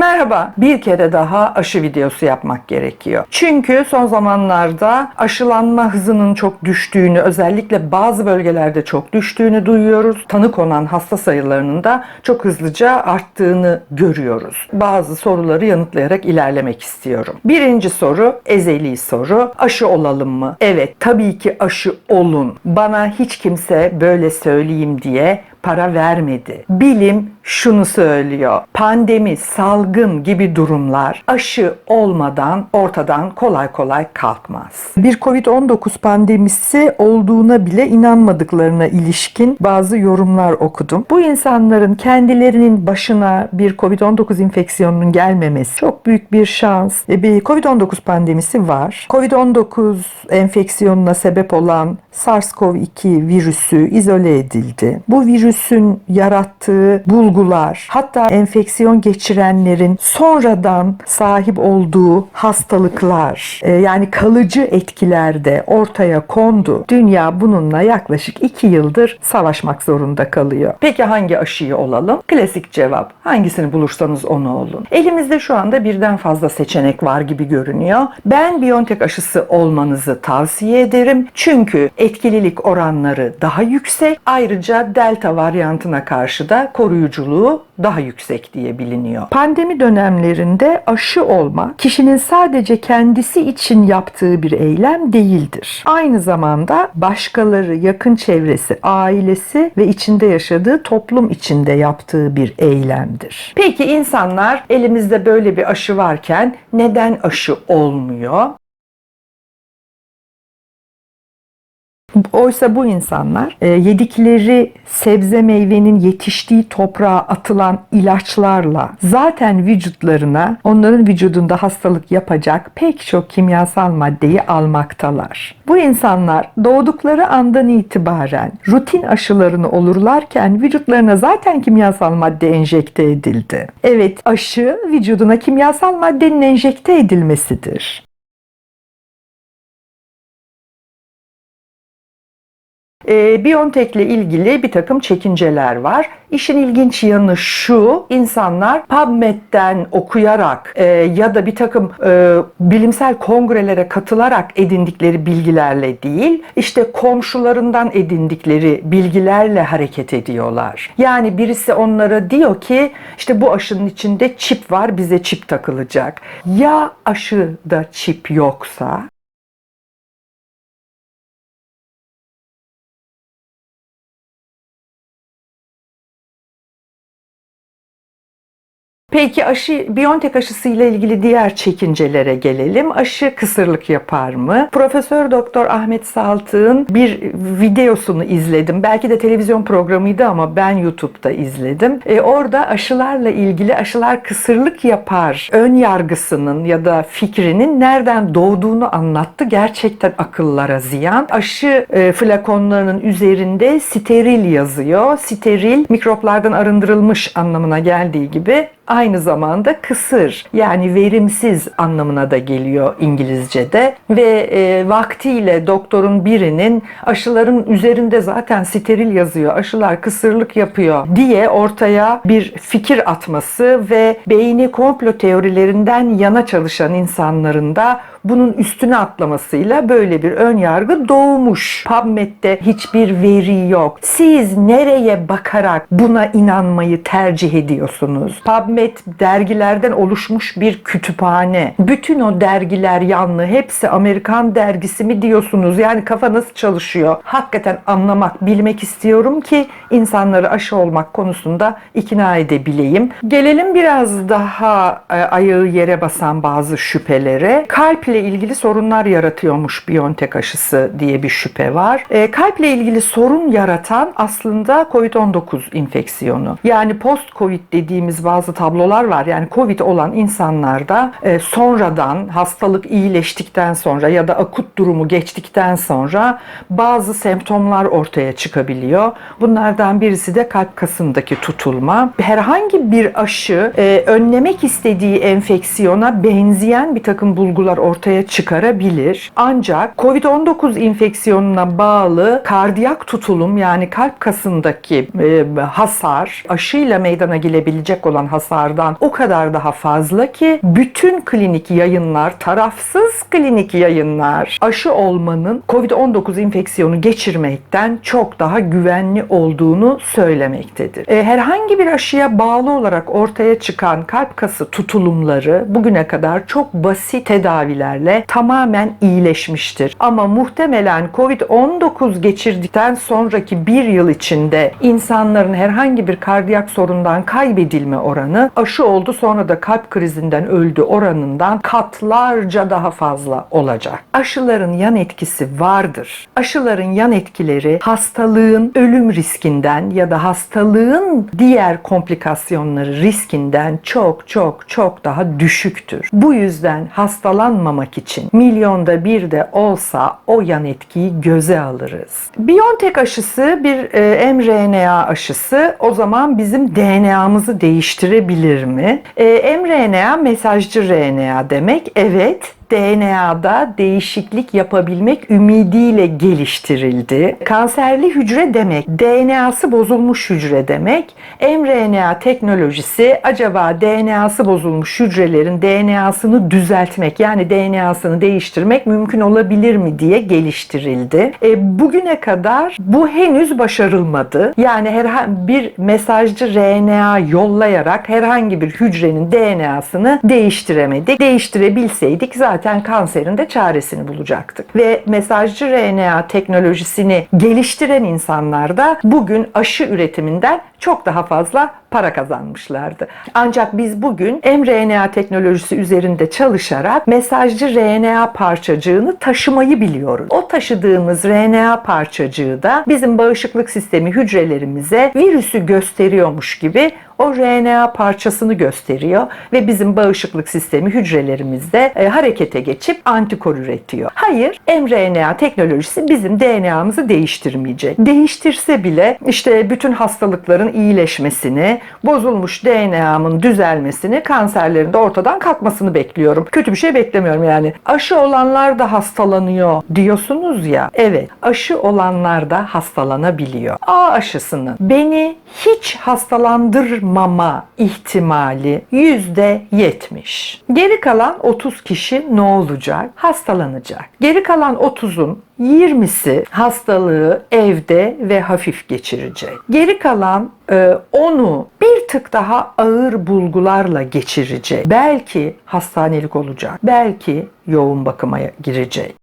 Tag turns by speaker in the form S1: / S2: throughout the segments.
S1: Merhaba, bir kere daha aşı videosu yapmak gerekiyor. Çünkü son zamanlarda aşılanma hızının çok düştüğünü, özellikle bazı bölgelerde çok düştüğünü duyuyoruz. Tanı konan hasta sayılarının da çok hızlıca arttığını görüyoruz. Bazı soruları yanıtlayarak ilerlemek istiyorum. Birinci soru, ezeli soru. Aşı olalım mı? Evet, tabii ki aşı olun. Bana hiç kimse böyle söyleyeyim diye para vermedi. Bilim şunu söylüyor. Pandemi, salgın gibi durumlar aşı olmadan ortadan kolay kolay kalkmaz. Bir Covid-19 pandemisi olduğuna bile inanmadıklarına ilişkin bazı yorumlar okudum. Bu insanların kendilerinin başına bir Covid-19 infeksiyonunun gelmemesi çok büyük bir şans. E, Bir Covid-19 pandemisi var. Covid-19 enfeksiyonuna sebep olan SARS-CoV-2 virüsü izole edildi. Bu virüsün yarattığı bulgular, hatta enfeksiyon geçirenlerin sonradan sahip olduğu hastalıklar, e, yani kalıcı etkiler de ortaya kondu. Dünya bununla yaklaşık 2 yıldır savaşmak zorunda kalıyor. Peki hangi aşıyı olalım? Klasik cevap. Hangisini bulursanız onu olun. Elimizde şu anda birden fazla seçenek var gibi görünüyor. Ben BioNTech aşısı olmanızı tavsiye ederim. Çünkü etkililik oranları daha yüksek. Ayrıca delta varyantına karşı da koruyuculuğu daha yüksek diye biliniyor. Pandemi dönemlerinde aşı olma kişinin sadece kendisi için yaptığı bir eylem değildir. Aynı zamanda başkaları, yakın çevresi, ailesi ve içinde yaşadığı toplum içinde yaptığı bir eylemdir. Peki insanlar elimizde böyle bir aşı varken neden aşı olmuyor? Oysa bu insanlar e, yedikleri sebze meyvenin yetiştiği toprağa atılan ilaçlarla zaten vücutlarına onların vücudunda hastalık yapacak pek çok kimyasal maddeyi almaktalar. Bu insanlar doğdukları andan itibaren rutin aşılarını olurlarken vücutlarına zaten kimyasal madde enjekte edildi. Evet aşı vücuduna kimyasal maddenin enjekte edilmesidir. E, Biontech ile ilgili bir takım çekinceler var. İşin ilginç yanı şu, insanlar PubMed'den okuyarak e, ya da bir takım e, bilimsel kongrelere katılarak edindikleri bilgilerle değil, işte komşularından edindikleri bilgilerle hareket ediyorlar. Yani birisi onlara diyor ki, işte bu aşının içinde çip var, bize çip takılacak. Ya aşıda çip yoksa? Peki aşı Biontech aşısı ile ilgili diğer çekincelere gelelim. Aşı kısırlık yapar mı? Profesör Doktor Ahmet Saltık'ın bir videosunu izledim. Belki de televizyon programıydı ama ben YouTube'da izledim. E, orada aşılarla ilgili aşılar kısırlık yapar ön yargısının ya da fikrinin nereden doğduğunu anlattı. Gerçekten akıllara ziyan. Aşı e, flakonlarının üzerinde steril yazıyor. Steril mikroplardan arındırılmış anlamına geldiği gibi aynı zamanda kısır yani verimsiz anlamına da geliyor İngilizce'de ve e, vaktiyle doktorun birinin aşıların üzerinde zaten steril yazıyor, aşılar kısırlık yapıyor diye ortaya bir fikir atması ve beyni komplo teorilerinden yana çalışan insanların da bunun üstüne atlamasıyla böyle bir ön yargı doğmuş. PubMed'de hiçbir veri yok. Siz nereye bakarak buna inanmayı tercih ediyorsunuz? PubMed dergilerden oluşmuş bir kütüphane. Bütün o dergiler yanlı. Hepsi Amerikan dergisi mi diyorsunuz? Yani kafa nasıl çalışıyor? Hakikaten anlamak, bilmek istiyorum ki insanları aşı olmak konusunda ikna edebileyim. Gelelim biraz daha e, ayağı yere basan bazı şüphelere. Kalp ile ilgili sorunlar yaratıyormuş Biontech aşısı diye bir şüphe var. E, kalple ilgili sorun yaratan aslında COVID-19 infeksiyonu. Yani post-COVID dediğimiz bazı tablolar var. Yani COVID olan insanlarda e, sonradan hastalık iyileştikten sonra ya da akut durumu geçtikten sonra bazı semptomlar ortaya çıkabiliyor. Bunlardan birisi de kalp kasındaki tutulma. Herhangi bir aşı e, önlemek istediği enfeksiyona benzeyen bir takım bulgular ortaya çıkarabilir. Ancak COVID-19 infeksiyonuna bağlı kardiyak tutulum yani kalp kasındaki e, hasar, aşıyla meydana gelebilecek olan hasar hasardan o kadar daha fazla ki bütün klinik yayınlar, tarafsız klinik yayınlar aşı olmanın COVID-19 infeksiyonu geçirmekten çok daha güvenli olduğunu söylemektedir. E, herhangi bir aşıya bağlı olarak ortaya çıkan kalp kası tutulumları bugüne kadar çok basit tedavilerle tamamen iyileşmiştir. Ama muhtemelen COVID-19 geçirdikten sonraki bir yıl içinde insanların herhangi bir kardiyak sorundan kaybedilme oranı aşı oldu sonra da kalp krizinden öldü oranından katlarca daha fazla olacak. Aşıların yan etkisi vardır. Aşıların yan etkileri hastalığın ölüm riskinden ya da hastalığın diğer komplikasyonları riskinden çok çok çok daha düşüktür. Bu yüzden hastalanmamak için milyonda bir de olsa o yan etkiyi göze alırız. BioNTech aşısı bir e, mRNA aşısı o zaman bizim DNA'mızı değiştirebilir mi? E, mRNA mesajcı RNA demek. Evet DNA'da değişiklik yapabilmek ümidiyle geliştirildi. Kanserli hücre demek, DNA'sı bozulmuş hücre demek. mRNA teknolojisi acaba DNA'sı bozulmuş hücrelerin DNA'sını düzeltmek yani DNA'sını değiştirmek mümkün olabilir mi diye geliştirildi. E, bugüne kadar bu henüz başarılmadı. Yani herhangi bir mesajcı RNA yollayarak herhangi bir hücrenin DNA'sını değiştiremedik. Değiştirebilseydik zaten zaten kanserin de çaresini bulacaktık. Ve mesajcı RNA teknolojisini geliştiren insanlar da bugün aşı üretiminden çok daha fazla para kazanmışlardı. Ancak biz bugün mRNA teknolojisi üzerinde çalışarak mesajcı RNA parçacığını taşımayı biliyoruz. O taşıdığımız RNA parçacığı da bizim bağışıklık sistemi hücrelerimize virüsü gösteriyormuş gibi o RNA parçasını gösteriyor ve bizim bağışıklık sistemi hücrelerimizde e, harekete geçip antikor üretiyor. Hayır, mRNA teknolojisi bizim DNA'mızı değiştirmeyecek. Değiştirse bile işte bütün hastalıkların iyileşmesini, bozulmuş DNA'mın düzelmesini, kanserlerin de ortadan kalkmasını bekliyorum. Kötü bir şey beklemiyorum yani. Aşı olanlar da hastalanıyor diyorsunuz ya. Evet, aşı olanlar da hastalanabiliyor. A aşısının beni hiç hastalandırmama ihtimali yüzde yetmiş. Geri kalan 30 kişi ne olacak? Hastalanacak. Geri kalan 30'un 20'si hastalığı evde ve hafif geçirecek. Geri kalan e, onu bir tık daha ağır bulgularla geçirecek. Belki hastanelik olacak. Belki yoğun bakıma girecek.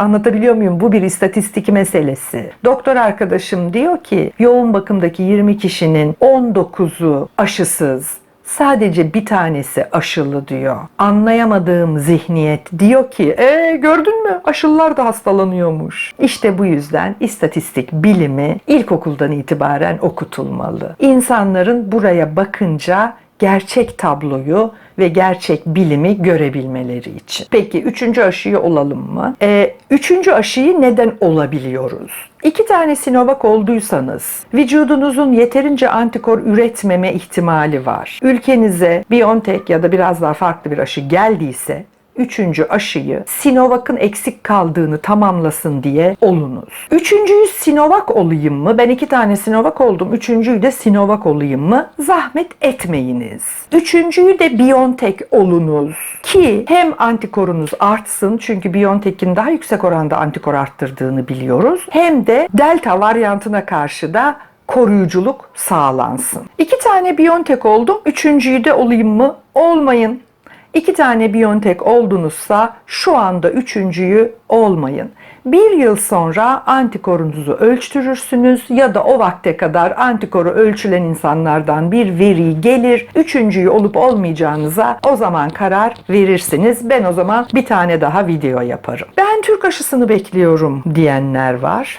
S1: Anlatabiliyor muyum? Bu bir istatistik meselesi. Doktor arkadaşım diyor ki yoğun bakımdaki 20 kişinin 19'u aşısız, sadece bir tanesi aşılı diyor. Anlayamadığım zihniyet diyor ki e gördün mü aşılılar da hastalanıyormuş. İşte bu yüzden istatistik bilimi ilkokuldan itibaren okutulmalı. İnsanların buraya bakınca gerçek tabloyu ve gerçek bilimi görebilmeleri için. Peki üçüncü aşıyı olalım mı? Ee, üçüncü aşıyı neden olabiliyoruz? İki tane Sinovac olduysanız vücudunuzun yeterince antikor üretmeme ihtimali var. Ülkenize BioNTech ya da biraz daha farklı bir aşı geldiyse üçüncü aşıyı Sinovac'ın eksik kaldığını tamamlasın diye olunuz. Üçüncüyü Sinovac olayım mı? Ben iki tane Sinovac oldum. Üçüncüyü de Sinovac olayım mı? Zahmet etmeyiniz. Üçüncüyü de BioNTech olunuz. Ki hem antikorunuz artsın çünkü BioNTech'in daha yüksek oranda antikor arttırdığını biliyoruz. Hem de Delta varyantına karşı da koruyuculuk sağlansın. İki tane BioNTech oldum. Üçüncüyü de olayım mı? Olmayın. İki tane Biontech oldunuzsa şu anda üçüncüyü olmayın. Bir yıl sonra antikorunuzu ölçtürürsünüz ya da o vakte kadar antikoru ölçülen insanlardan bir veri gelir. Üçüncüyü olup olmayacağınıza o zaman karar verirsiniz. Ben o zaman bir tane daha video yaparım. Ben Türk aşısını bekliyorum diyenler var.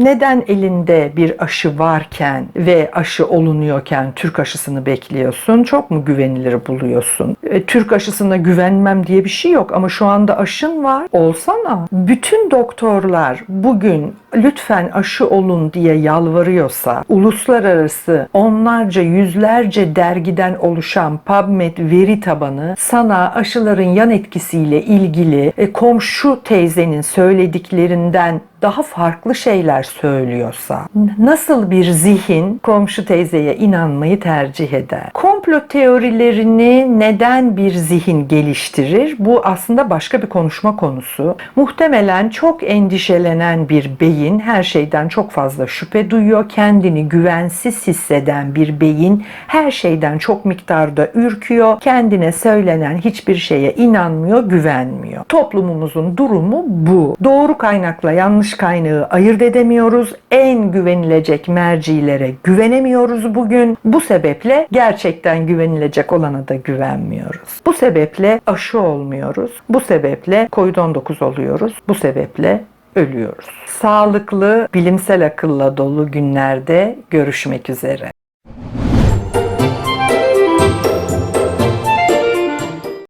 S1: Neden elinde bir aşı varken ve aşı olunuyorken Türk aşısını bekliyorsun? Çok mu güvenilir buluyorsun? E, Türk aşısına güvenmem diye bir şey yok ama şu anda aşın var. Olsana. Bütün doktorlar bugün lütfen aşı olun diye yalvarıyorsa, uluslararası onlarca yüzlerce dergiden oluşan PubMed veri tabanı sana aşıların yan etkisiyle ilgili e, komşu teyzenin söylediklerinden daha farklı şeyler söylüyorsa nasıl bir zihin komşu teyzeye inanmayı tercih eder? Komplo teorilerini neden bir zihin geliştirir? Bu aslında başka bir konuşma konusu. Muhtemelen çok endişelenen bir beyin her şeyden çok fazla şüphe duyuyor. Kendini güvensiz hisseden bir beyin her şeyden çok miktarda ürküyor. Kendine söylenen hiçbir şeye inanmıyor, güvenmiyor. Toplumumuzun durumu bu. Doğru kaynakla yanlış kaynağı ayırt edemiyoruz. En güvenilecek mercilere güvenemiyoruz bugün. Bu sebeple gerçekten güvenilecek olana da güvenmiyoruz. Bu sebeple aşı olmuyoruz. Bu sebeple COVID-19 oluyoruz. Bu sebeple ölüyoruz. Sağlıklı, bilimsel akılla dolu günlerde görüşmek üzere.